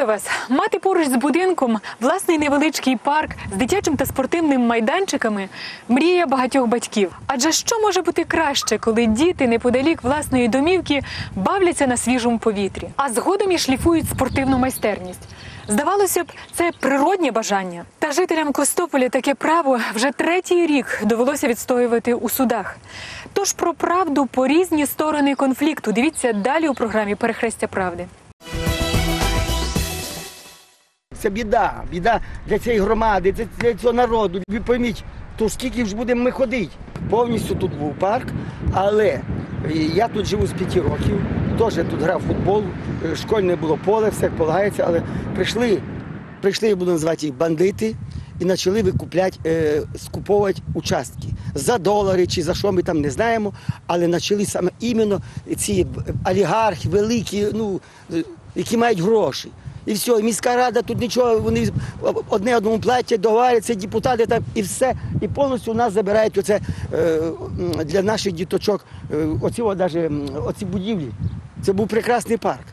Вітаю вас! Мати поруч з будинком власний невеличкий парк з дитячим та спортивним майданчиками мрія багатьох батьків. Адже що може бути краще, коли діти неподалік власної домівки бавляться на свіжому повітрі, а згодом і шліфують спортивну майстерність. Здавалося б, це природнє бажання. Та жителям Костополя таке право вже третій рік довелося відстоювати у судах. Тож про правду по різні сторони конфлікту дивіться далі у програмі Перехрестя правди. Це біда, біда для цієї громади, для, цього народу. Ви пойміть, то скільки ж будемо ми ходити. Повністю тут був парк, але е, я тут живу з п'яти років, теж тут грав футбол, е, школьне було поле, все полагається, але прийшли, прийшли, я буду називати їх бандити, і почали викупляти, е, скуповувати участки. За долари чи за що ми там не знаємо, але почали саме іменно ці олігархи великі, ну, е, які мають гроші. І все, і міська рада тут нічого, вони одне одному платять, договаряться, депутати там і все. І повністю у нас забирають оце е, для наших діточок, е, оці, навіть, оці будівлі. Це був прекрасний парк.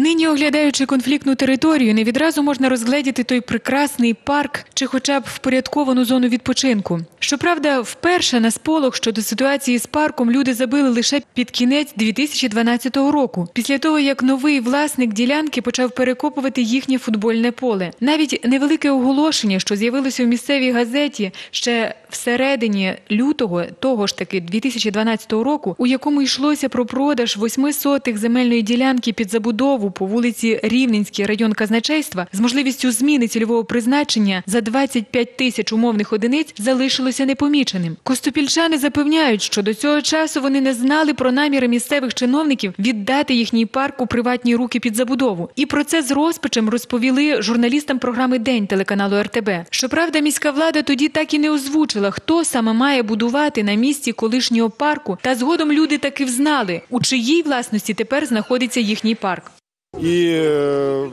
Нині, оглядаючи конфліктну територію, не відразу можна розгледіти той прекрасний парк чи хоча б впорядковану зону відпочинку. Щоправда, вперше на сполох щодо ситуації з парком люди забили лише під кінець 2012 року, після того як новий власник ділянки почав перекопувати їхнє футбольне поле. Навіть невелике оголошення, що з'явилося у місцевій газеті ще всередині лютого того ж таки 2012 року, у якому йшлося про продаж восьми сотих земельної ділянки під забудову по вулиці Рівненський район казначейства з можливістю зміни цільового призначення за 25 тисяч умовних одиниць залишилося непоміченим. Костопільчани запевняють, що до цього часу вони не знали про наміри місцевих чиновників віддати їхній парк у приватні руки під забудову. І про це з розпачем розповіли журналістам програми День телеканалу РТБ. Щоправда, міська влада тоді так і не озвучила, хто саме має будувати на місці колишнього парку. Та згодом люди таки взнали, у чиїй власності тепер знаходиться їхній парк. І е,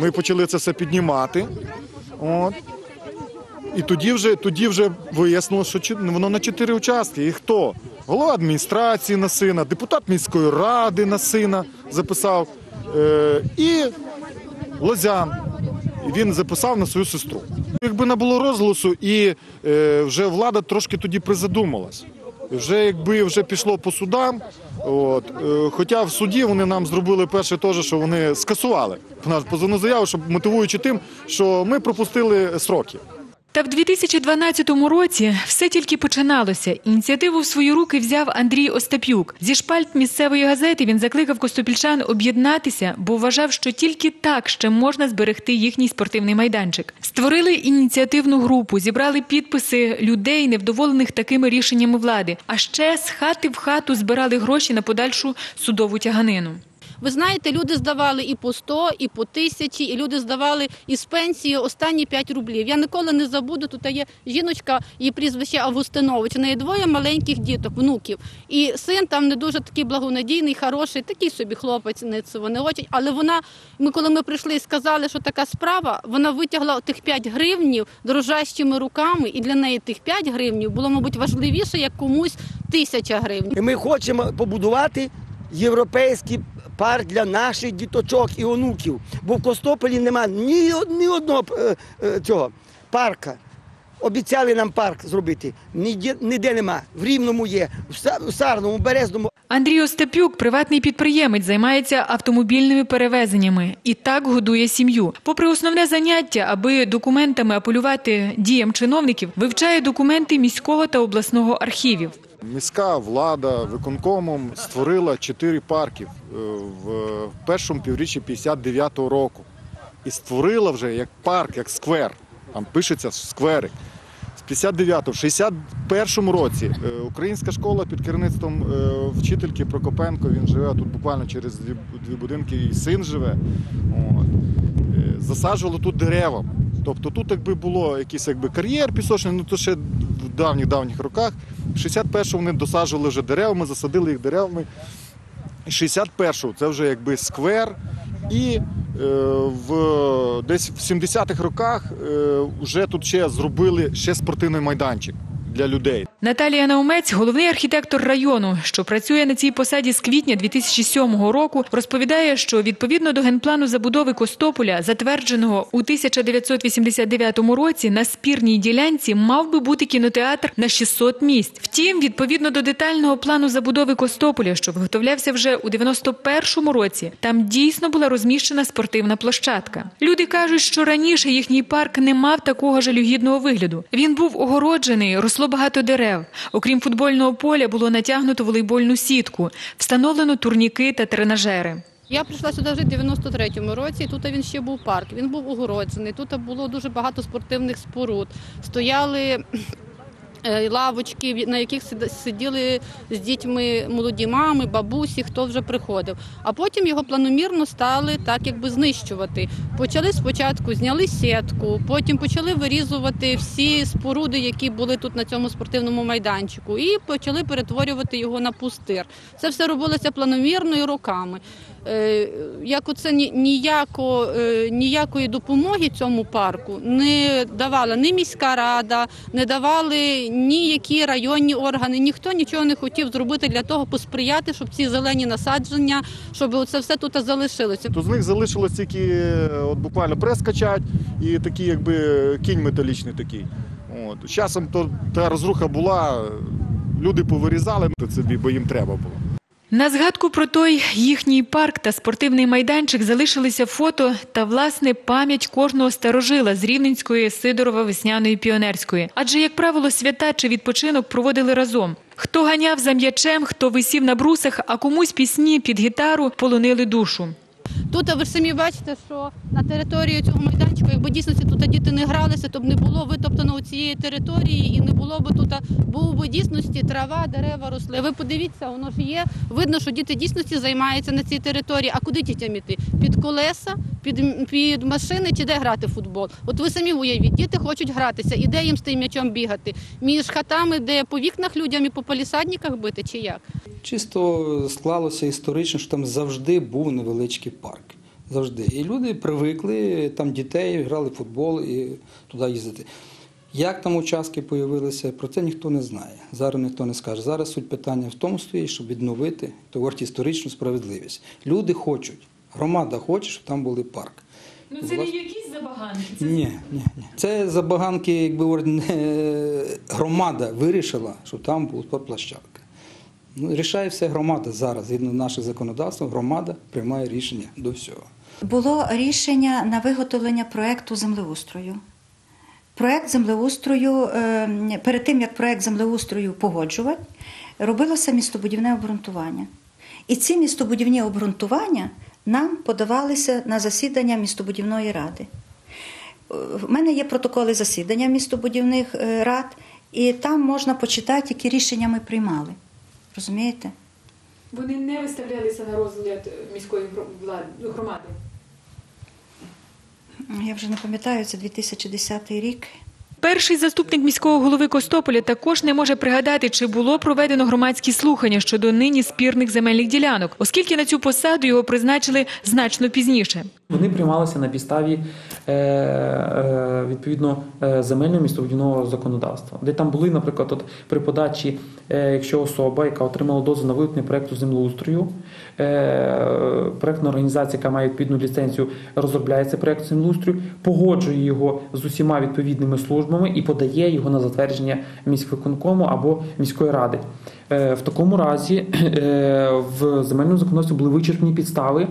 ми почали це все піднімати. От. І тоді вже, тоді вже вияснилося, що воно на чотири участки. І хто? Голова адміністрації на сина, депутат міської ради на сина записав. Е, і Лозян. Він записав на свою сестру. Якби не було розголосу, і е, вже влада трошки тоді призадумалась. Вже якби вже пішло по судам, от, е, хоча в суді вони нам зробили перше теж, що вони скасували нашу позовну заяву, щоб мотивуючи тим, що ми пропустили сроки. Та в 2012 році все тільки починалося. Ініціативу в свої руки взяв Андрій Остапюк. Зі шпальт місцевої газети він закликав костопільчан об'єднатися, бо вважав, що тільки так ще можна зберегти їхній спортивний майданчик. Створили ініціативну групу, зібрали підписи людей, невдоволених такими рішеннями влади. А ще з хати в хату збирали гроші на подальшу судову тяганину. Ви знаєте, люди здавали і по 100, і по тисячі, і люди здавали із пенсії останні 5 рублів. Я ніколи не забуду. Тут є жіночка, її прізвище Августинович. У неї двоє маленьких діток, внуків. І син там не дуже такий благонадійний, хороший, такий собі хлопець, не цього не очень. Але вона, ми коли ми прийшли і сказали, що така справа, вона витягла тих 5 гривнів дрожащими руками, і для неї тих 5 гривнів було, мабуть, важливіше, як комусь тисяча гривень. Ми хочемо побудувати європейський парк для наших діточок і онуків. Бо в Костополі немає ні, ні одного е, е, цього парка. Обіцяли нам парк зробити. Ніде, ніде нема. В Рівному є, в Сарному, в Березному. Андрій Остапюк, приватний підприємець, займається автомобільними перевезеннями і так годує сім'ю. Попри основне заняття, аби документами апелювати діям чиновників, вивчає документи міського та обласного архівів. Міська влада виконкомом створила чотири парки е, в першому півріччі 59-го року. І створила вже як парк, як сквер. Там пишеться сквери. З 59-го, в 61-му році е, українська школа під керівництвом е, вчительки Прокопенко, він живе тут буквально через дві, будинки, і син живе. От. Засаджували тут дерева. Тобто тут якби було якийсь якби кар'єр пісочний, ну то ще в давніх-давніх роках. В 61-му вони досаджували вже деревами, засадили їх деревами. 61-го це вже якби сквер. І е, в десь в 70-х роках е, вже тут ще зробили ще спортивний майданчик для людей. Наталія Наумець, головний архітектор району, що працює на цій посаді з квітня 2007 року, розповідає, що відповідно до генплану забудови Костополя, затвердженого у 1989 році, на спірній ділянці мав би бути кінотеатр на 600 місць. Втім, відповідно до детального плану забудови Костополя, що виготовлявся вже у 91-му році, там дійсно була розміщена спортивна площадка. Люди кажуть, що раніше їхній парк не мав такого жалюгідного вигляду. Він був огороджений, росло багато дерев. Окрім футбольного поля, було натягнуто волейбольну сітку, встановлено турніки та тренажери. Я прийшла сюди вже в 93-му році. Тут він ще був парк. Він був огороджений. Тут було дуже багато спортивних споруд. Стояли лавочки, на яких сид- сиділи з дітьми молоді мами, бабусі, хто вже приходив. А потім його планомірно стали так, якби знищувати. Почали спочатку зняли сітку, потім почали вирізувати всі споруди, які були тут на цьому спортивному майданчику, і почали перетворювати його на пустир. Це все робилося планомірно і роками. Е, Як оце ні- ніяко, е, ніякої допомоги цьому парку не давала ні міська рада, не давали ніякі районні органи. Ніхто нічого не хотів зробити для того, посприяти, щоб ці зелені насадження, щоб це все тут залишилося. То з них залишилось тільки е, от буквально прес качать і такий, якби кінь металічний такий. От. Часом то та розруха була, люди повирізали, це бо їм треба було. На згадку про той їхній парк та спортивний майданчик залишилися фото та власне пам'ять кожного старожила з Рівненської, Сидорова, Весняної, Піонерської. Адже, як правило, свята чи відпочинок проводили разом. Хто ганяв за м'ячем, хто висів на брусах, а комусь пісні під гітару полонили душу. Тут ви самі бачите, що на території цього майданчику, якби дійсно тут діти не гралися, то б не було витоптано цієї території і не було б тут, був би дійсності трава, дерева росли. Ви подивіться, воно ж є. Видно, що діти дійсності займаються на цій території. А куди дітям іти? Під колеса, під, під машини чи де грати в футбол? От ви самі уявіть, діти хочуть гратися, і де їм з тим м'ячом бігати? Між хатами, де по вікнах людям і по палісадниках бити, чи як? Чисто склалося історично, що там завжди був невеличкий парк. Завжди. І люди привикли, там дітей грали в футбол і туди їздити. Як там участки з'явилися, про це ніхто не знає. Зараз ніхто не скаже. Зараз суть питання в тому стоїть, щоб відновити говорить, історичну справедливість. Люди хочуть, громада хоче, щоб там був парк. Ну це не якісь забаганки. Ні, ні, ні. Це забаганки, якби громада вирішила, що там була спортплощадка. Ну, рішає все громада зараз. Згідно наших законодавств, громада приймає рішення до всього. Було рішення на виготовлення проекту землеустрою. Проект землеустрою, е, перед тим як проект землеустрою погоджувати, робилося містобудівне обґрунтування. І ці містобудівні обґрунтування нам подавалися на засідання містобудівної ради. Е, В мене є протоколи засідання містобудівних е, рад, і там можна почитати, які рішення ми приймали. Розумієте? Вони не виставлялися на розгляд міської громади. Я вже не пам'ятаю, це 2010 рік. Перший заступник міського голови Костополя також не може пригадати, чи було проведено громадські слухання щодо нині спірних земельних ділянок, оскільки на цю посаду його призначили значно пізніше. Вони приймалися на підставі е, е, відповідно е, земельного містобудівного законодавства, де там були, наприклад, от при подачі, якщо особа, яка отримала дозвіл на виготовлення проекту землеустрою, проектна організація, яка має відповідну ліцензію, розробляє цей проект землеустрою, погоджує його з усіма відповідними службами і подає його на затвердження міськвиконкому або міської ради. В такому разі в земельному законодавстві були вичерпні підстави,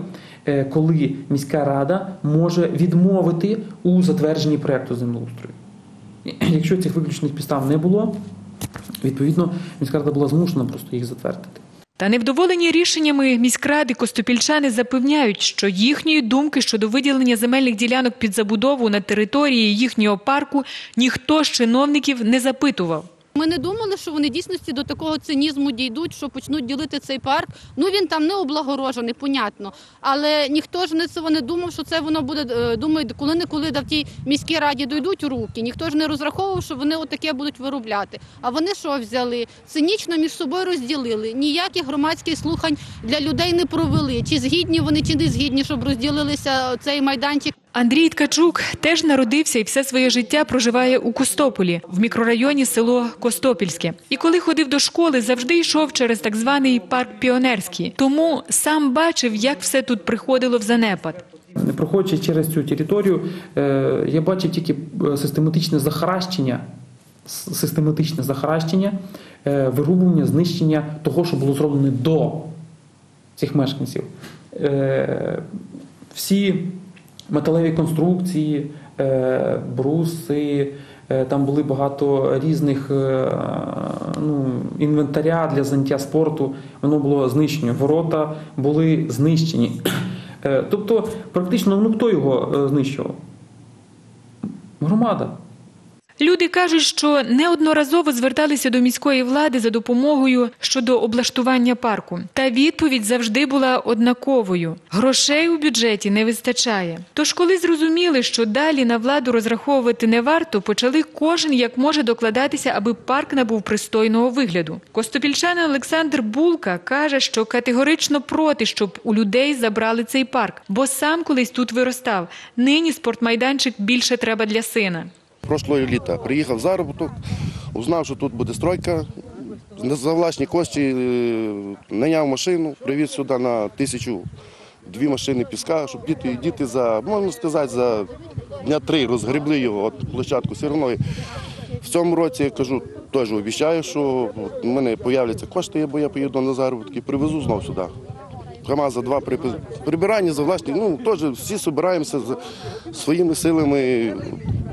коли міська рада може відмовити у затвердженні проекту землеустрою. Якщо цих виключних підстав не було, відповідно міська рада була змушена просто їх затвердити. Та невдоволені рішеннями міськради костопільчани запевняють, що їхньої думки щодо виділення земельних ділянок під забудову на території їхнього парку ніхто з чиновників не запитував. Ми не думали, що вони дійсності до такого цинізму дійдуть, що почнуть ділити цей парк. Ну він там не облагорожений, понятно. Але ніхто ж не цього не думав, що це воно буде. е, Думаю, коли не коли да в тій міській раді дойдуть руки. Ніхто ж не розраховував, що вони отаке будуть виробляти. А вони що взяли? Цинічно між собою розділили. Ніяких громадських слухань для людей не провели. Чи згідні вони, чи не згідні, щоб розділилися цей майданчик. Андрій Ткачук теж народився і все своє життя проживає у Костополі, в мікрорайоні село Костопільське. І коли ходив до школи, завжди йшов через так званий парк Піонерський. Тому сам бачив, як все тут приходило в занепад. Проходячи через цю територію, е, я бачив тільки е, систематичне захаращення, систематичне захаращення, е, вирубування, знищення того, що було зроблено до цих мешканців. Всі металеві конструкції, е, бруси, е, там були багато різних е, ну, інвентаря для заняття спорту, воно було знищено. Ворота були знищені. Тобто, практично ну хто його знищував? Громада. Люди кажуть, що неодноразово зверталися до міської влади за допомогою щодо облаштування парку. Та відповідь завжди була однаковою: грошей у бюджеті не вистачає. Тож, коли зрозуміли, що далі на владу розраховувати не варто, почали кожен як може докладатися, аби парк набув пристойного вигляду. Костопільчанин Олександр Булка каже, що категорично проти, щоб у людей забрали цей парк, бо сам колись тут виростав. Нині спортмайданчик більше треба для сина. Прошлого літа приїхав заробіток, узнав, що тут буде стройка. За власні кошти е, наняв машину, привіз сюди на тисячу дві машини піска, щоб діти, діти за, можна сказати, за дня три розгребли його от площадку все одно. В цьому році я кажу, теж обіцяю, що у мене з'являться кошти, бо я поїду на заробітки, привезу знов сюди. КАМАЗа два при прибирання за власні. Ну теж всі збираємося своїми силами,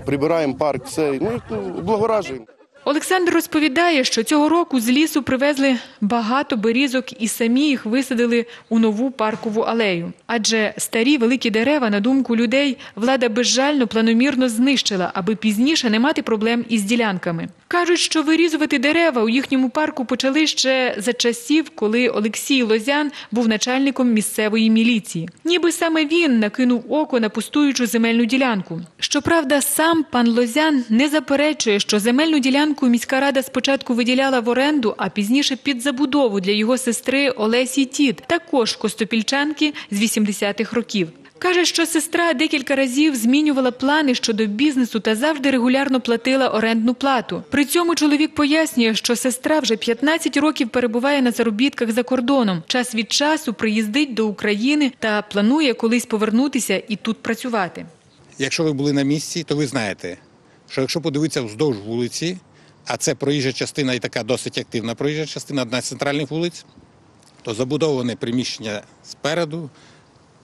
прибираємо парк, все ну облагоражуємо. Олександр розповідає, що цього року з лісу привезли багато берізок і самі їх висадили у нову паркову алею. Адже старі великі дерева, на думку людей, влада безжально планомірно знищила, аби пізніше не мати проблем із ділянками. Кажуть, що вирізувати дерева у їхньому парку почали ще за часів, коли Олексій Лозян був начальником місцевої міліції. Ніби саме він накинув око на пустуючу земельну ділянку. Щоправда, сам пан Лозян не заперечує, що земельну ділянку міська рада спочатку виділяла в оренду, а пізніше під забудову для його сестри Олесі Тіт, також костопільчанки з 80-х років. Каже, що сестра декілька разів змінювала плани щодо бізнесу та завжди регулярно платила орендну плату. При цьому чоловік пояснює, що сестра вже 15 років перебуває на заробітках за кордоном. Час від часу приїздить до України та планує колись повернутися і тут працювати. Якщо ви були на місці, то ви знаєте, що якщо подивитися вздовж вулиці, а це проїжджа частина і така досить активна проїжджа частина, одна з центральних вулиць, то забудоване приміщення спереду,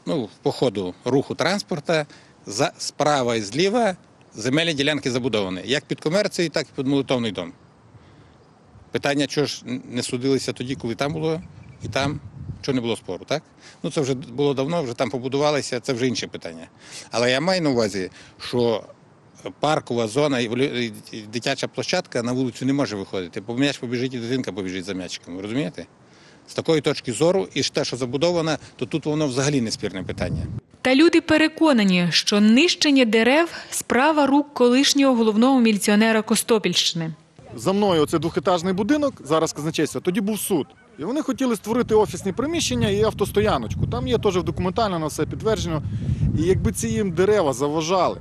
ну, по ходу руху транспорта, за, справа і зліва земельні ділянки забудовані. Як під комерцією, так і під молитовний дом. Питання, чого ж не судилися тоді, коли там було, і там, що не було спору, так? Ну це вже було давно, вже там побудувалися, це вже інше питання. Але я маю на увазі, що паркова зона і дитяча площадка на вулицю не може виходити, бо м'яч побіжить і дитинка побіжить за м'ячиком. Розумієте? З такої точки зору, і ж те, що забудовано, то тут воно взагалі не спірне питання. Та люди переконані, що нищення дерев справа рук колишнього головного міліціонера Костопільщини. За мною оце двохетажний будинок, зараз казначейство, тоді був суд. І вони хотіли створити офісні приміщення і автостояночку. Там є теж документально на все підтверджено. І якби ці їм дерева заважали.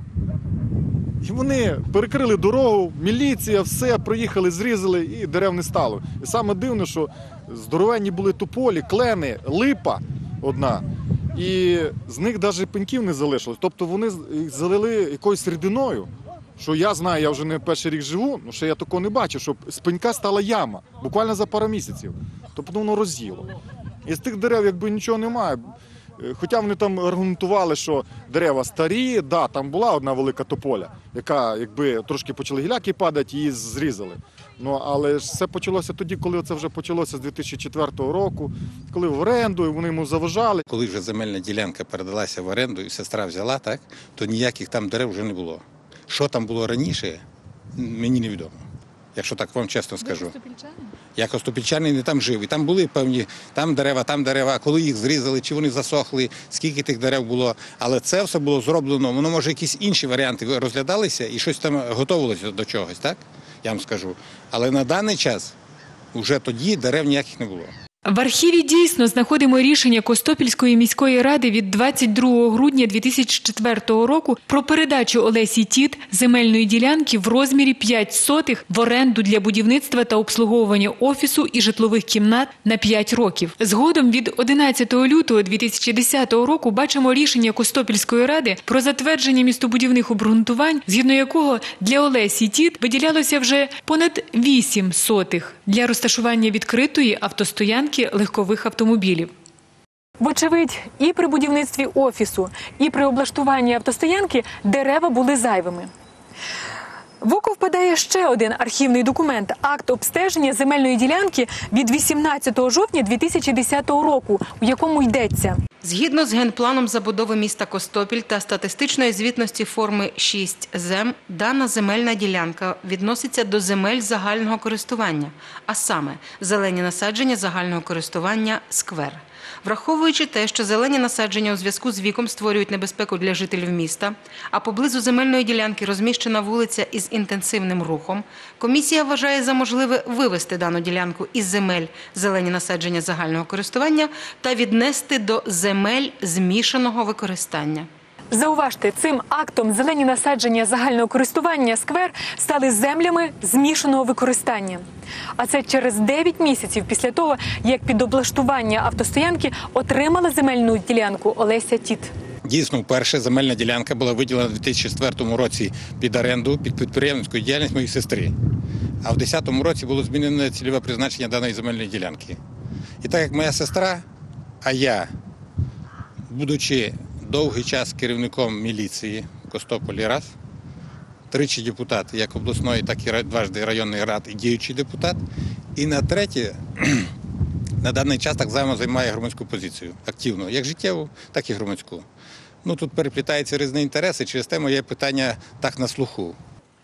І вони перекрили дорогу, міліція, все, проїхали, зрізали, і дерев не стало. І саме дивно, що здоровенні були тополі, клени, липа одна. І з них навіть пеньків не залишилось. Тобто вони залили якоюсь рідиною. Що я знаю, я вже не перший рік живу, ну ще я такого не бачив, щоб з пенька стала яма, буквально за пару місяців. Тобто воно роз'їло. І з тих дерев якби нічого немає. Е, Хоча вони там аргументували, що дерева старі, да, там була одна велика тополя, яка, якби трошки почали гіляки падати, її зрізали. Ну але ж все почалося тоді, коли це вже почалося з 2004 року, коли в оренду і вони йому заважали. Коли вже земельна ділянка передалася в оренду і сестра взяла, так, то ніяких там дерев вже не було. Що там було раніше, мені невідомо. Якщо так вам чесно скажу. Я костопільчанин не там жив. І там були певні там дерева, там дерева. А Коли їх зрізали, чи вони засохли, скільки тих дерев було. Але це все було зроблено. Воно може якісь інші варіанти розглядалися і щось там готувалося до чогось, так? Я вам скажу. Але на даний час вже тоді дерев ніяких не було. В архіві дійсно знаходимо рішення Костопільської міської ради від 22 грудня 2004 року про передачу Олесі Тіт земельної ділянки в розмірі 5 сотих в оренду для будівництва та обслуговування офісу і житлових кімнат на 5 років. Згодом від 11 лютого 2010 року бачимо рішення Костопільської ради про затвердження містобудівних обґрунтувань, згідно якого для Олесі Тіт виділялося вже понад 8 сотих для розташування відкритої автостоянки легкових автомобілів. Вочевидь, і при будівництві офісу, і при облаштуванні автостоянки дерева були зайвими. В око впадає ще один архівний документ акт обстеження земельної ділянки від 18 жовтня 2010 року, у якому йдеться. Згідно з генпланом забудови міста Костопіль та статистичної звітності форми 6 зем, дана земельна ділянка відноситься до земель загального користування, а саме зелені насадження загального користування сквер. Враховуючи те, що зелені насадження у зв'язку з віком створюють небезпеку для жителів міста, а поблизу земельної ділянки розміщена вулиця із інтенсивним рухом, комісія вважає за можливе вивести дану ділянку із земель зелені насадження загального користування та віднести до земель змішаного використання. Зауважте, цим актом зелені насадження загального користування сквер стали землями змішаного використання. А це через 9 місяців після того, як під облаштування автостоянки отримала земельну ділянку Олеся Тіт. Дійсно, вперше земельна ділянка була виділена у 2004 році під оренду під підприємницьку діяльність моєї сестри. А в 2010 році було змінено цільове призначення даної земельної ділянки. І так як моя сестра, а я, будучи довгий час керівником міліції в Костополі раз, тричі депутат як обласної, так і дважди районної рад і діючий депутат. І на третє, на даний час так само займає громадську позицію активно, як життєву, так і громадську. Ну тут переплітаються різні інтереси, через те моє питання так на слуху.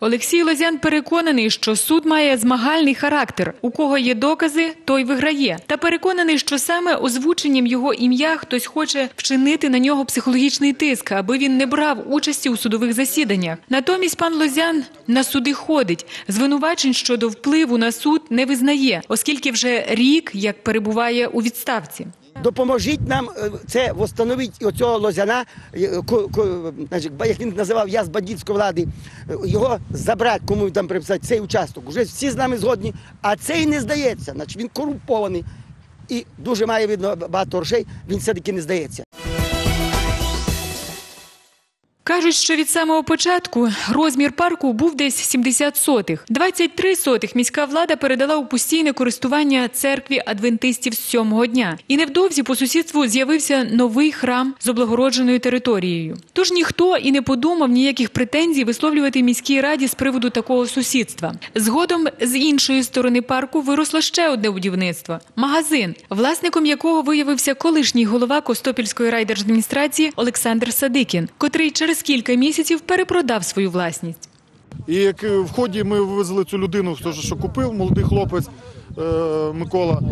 Олексій Лозян переконаний, що суд має змагальний характер. У кого є докази, той виграє. Та переконаний, що саме озвученням його ім'я хтось хоче вчинити на нього психологічний тиск, аби він не брав участі у судових засіданнях. Натомість пан Лозян на суди ходить. Звинувачень щодо впливу на суд не визнає, оскільки вже рік як перебуває у відставці. Допоможіть нам е, це встановити оцього лозяна, е, як він називав я з бандитської влади, е, його забрати, кому там приписати цей участок. Уже всі з нами згодні, а цей не здається. Значить, він корумпований і дуже має видно багато грошей, він все-таки не здається. Кажуть, що від самого початку розмір парку був десь 70 сотих. 23 сотих міська влада передала у постійне користування церкві адвентистів з сьомого дня. І невдовзі по сусідству з'явився новий храм з облагородженою територією. Тож ніхто і не подумав ніяких претензій висловлювати міській раді з приводу такого сусідства. Згодом з іншої сторони парку виросло ще одне будівництво магазин, власником якого виявився колишній голова Костопільської райдержадміністрації Олександр Садикін, котрий через кілька місяців перепродав свою власність. І як е, в ході ми вивезли цю людину, хто що купив, молодий хлопець е, Микола.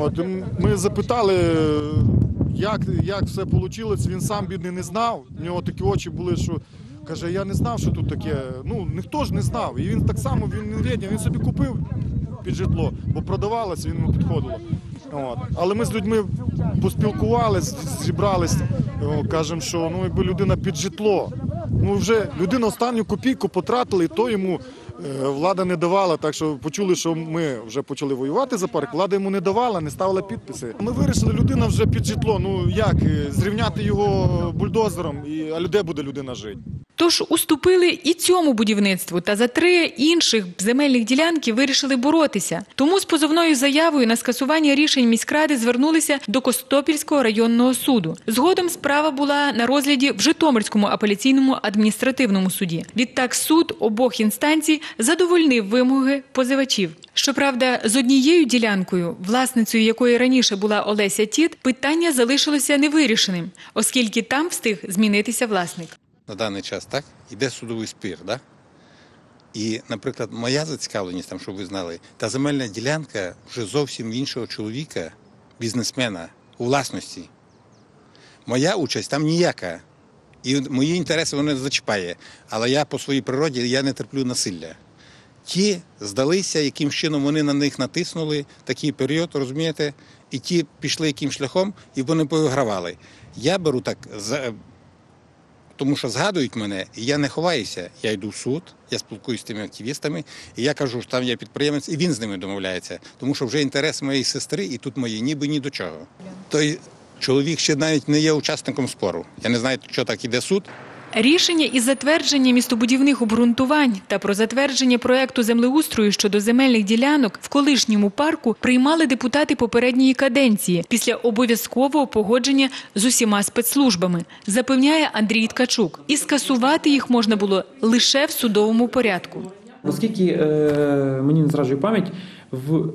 От, ми запитали, е, як, все вийшло. Він сам бідний не знав. У нього такі очі були, що каже, я не знав, що тут таке. Ну ніхто ж не знав. І він так само він не він собі купив під житло, бо продавалося, він йому підходило. От. Але ми з людьми поспілкувалися, зібрались, кажемо, що ну, якби людина під житло. Ну вже людина останню копійку потратила, і то йому е, влада не давала. Так що почули, що ми вже почали воювати за парк. Влада йому не давала, не ставила підписи. Ми вирішили, людина вже під житло. Ну як е, зрівняти його бульдозером, і а де буде людина жити? Тож уступили і цьому будівництву, та за три інших земельних ділянки вирішили боротися. Тому з позовною заявою на скасування рішень міськради звернулися до Костопільського районного суду. Згодом справа була на розгляді в Житомирському апеляційному адміністративному суді. Відтак суд обох інстанцій задовольнив вимоги позивачів. Щоправда, з однією ділянкою, власницею якої раніше була Олеся Тіт, питання залишилося невирішеним, оскільки там встиг змінитися власник. На даний час, так? Іде судовий спір, да? І, наприклад, моя зацікавленість, там, щоб ви знали, та земельна ділянка вже зовсім іншого чоловіка, бізнесмена, у власності. Моя участь там ніяка. І мої інтереси воно зачіпає. Але я по своїй природі я не терплю насилля. Ті здалися, яким чином вони на них натиснули такий період, розумієте, і ті пішли яким шляхом, і вони повигравали. Я беру так. Тому що згадують мене, і я не ховаюся. Я йду в суд, я спілкуюся з тими активістами, і я кажу, що там є підприємець, і він з ними домовляється. Тому що вже інтерес моєї сестри, і тут мої ніби ні до чого. Той чоловік ще навіть не є учасником спору. Я не знаю, що так іде суд. Рішення із затвердження містобудівних обґрунтувань та про затвердження проекту землеустрою щодо земельних ділянок в колишньому парку приймали депутати попередньої каденції після обов'язкового погодження з усіма спецслужбами, запевняє Андрій Ткачук. І скасувати їх можна було лише в судовому порядку. Наскільки е, мені не зраджує пам'ять, в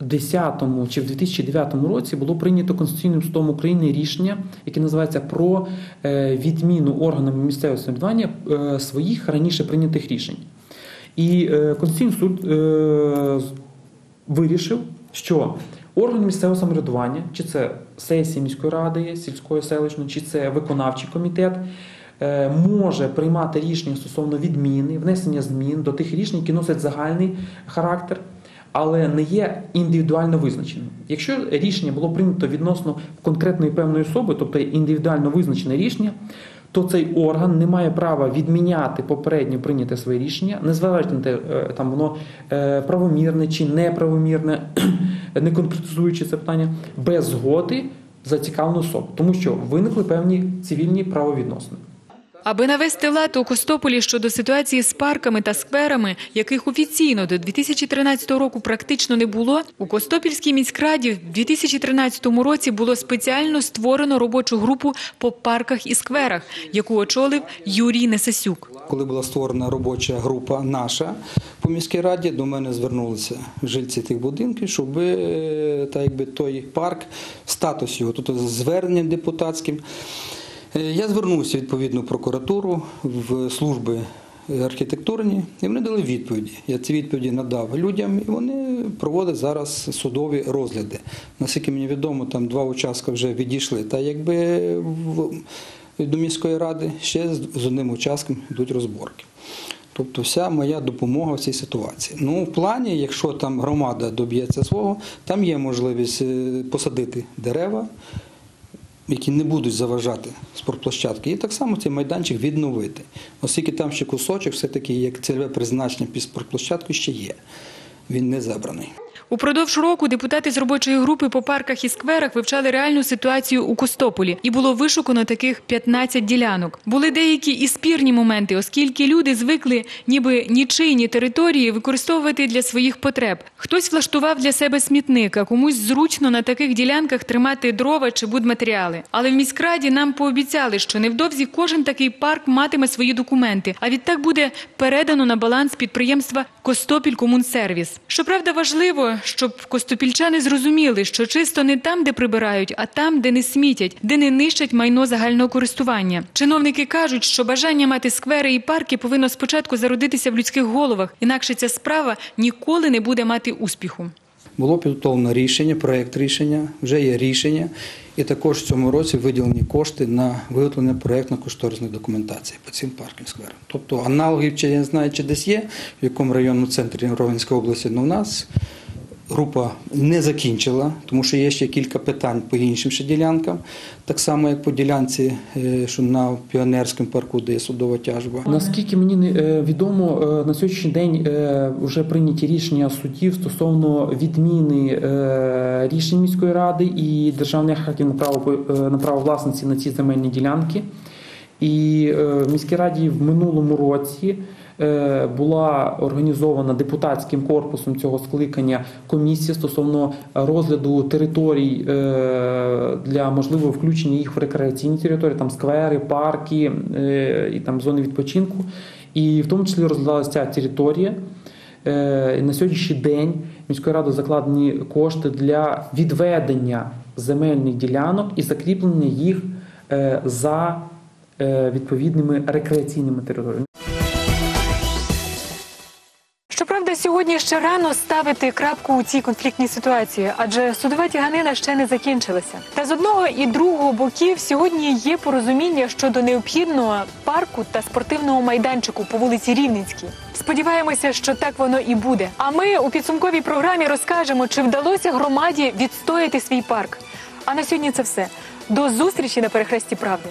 2010 чи в 2009 році було прийнято Конституційним судом України рішення, яке називається про е, відміну органами місцевого самоврядування е, своїх раніше прийнятих рішень. І е, Конституційний суд вирішив, що орган місцевого самоврядування, чи це сесія міської ради, сільської селищної, чи це виконавчий комітет, може приймати рішення стосовно відміни, внесення змін до тих рішень, які носять загальний характер. Але не є індивідуально визначеним. Якщо рішення було прийнято відносно конкретної певної особи, тобто індивідуально визначене рішення, то цей орган не має права відміняти попередньо прийняте своє рішення, незважаючи на те, е, там воно е, правомірне чи неправомірне, не конкретизуючи це питання, без згоди зацікавленої особи, тому що виникли певні цивільні правовідносини. Аби навести лад у Костополі щодо ситуації з парками та скверами, яких офіційно до 2013 року практично не було, у Костопільській міськраді в 2013 році було спеціально створено робочу групу по парках і скверах, яку очолив Юрій Несесюк. Коли була створена робоча група наша по міській раді, до мене звернулися жильці тих будинків, щоб е, так якби той парк, статус його, тобто з зверненням депутатським. Е, Я звернувся відповідно в прокуратуру в служби архітектурні, і вони дали відповіді. Я ці відповіді надав людям, і вони проводять зараз судові розгляди. Наскільки мені відомо, там два участки вже відійшли. Та якби до міської ради ще з одним участком йдуть розборки. Тобто вся моя допомога в цій ситуації. Ну, в плані, якщо там громада доб'ється свого, там є можливість е, посадити дерева, які не будуть заважати спортплощадки, і так само цей майданчик відновити. Оскільки там ще кусочок, все-таки як цільове призначення під спортплощадку ще є. Він не забраний. Упродовж року депутати з робочої групи по парках і скверах вивчали реальну ситуацію у Костополі, і було вишукано таких 15 ділянок. Були деякі і спірні моменти, оскільки люди звикли, ніби нічийні території використовувати для своїх потреб. Хтось влаштував для себе смітник, а комусь зручно на таких ділянках тримати дрова чи будматеріали. Але в міськраді нам пообіцяли, що невдовзі кожен такий парк матиме свої документи, а відтак буде передано на баланс підприємства Костопіль Комунсервіс. Щоправда, важливо, щоб костопільчани зрозуміли, що чисто не там, де прибирають, а там, де не смітять, де не нищать майно загального користування. Чиновники кажуть, що бажання мати сквери і парки повинно спочатку зародитися в людських головах, інакше ця справа ніколи не буде мати успіху. Було підготовлено рішення, проєкт рішення, вже є рішення. І також в цьому році виділені кошти на виготовлення проєктно-кошторисної документації по цим паркам скверам. Тобто аналогів, чи я не знаю, чи десь є, в якому районному центрі Ровенської області, але у нас група не закінчила, тому що є ще кілька питань по іншим ще ділянкам, так само як по ділянці, е, що на піонерському парку, де є судова тяжба. Наскільки мені е, відомо, е, на сьогоднішній день вже прийняті рішення судів стосовно відміни рішень міської ради і державних актів на право на право власності на ці земельні ділянки. І в міській раді в минулому році була організована депутатським корпусом цього скликання комісія стосовно розгляду територій е, для можливого включення їх в рекреаційні території, там сквери, парки е, і там зони відпочинку. І в тому числі розглядалася ця територія. Е, На сьогоднішній день міською радою закладені кошти для відведення земельних ділянок і закріплення їх е, за е, відповідними рекреаційними територіями. Щоправда, сьогодні ще рано ставити крапку у цій конфліктній ситуації, адже судова тяганина ще не закінчилася. Та з одного і другого боків сьогодні є порозуміння щодо необхідного парку та спортивного майданчику по вулиці Рівненській. Сподіваємося, що так воно і буде. А ми у підсумковій програмі розкажемо, чи вдалося громаді відстояти свій парк. А на сьогодні це все. До зустрічі на перехресті правди.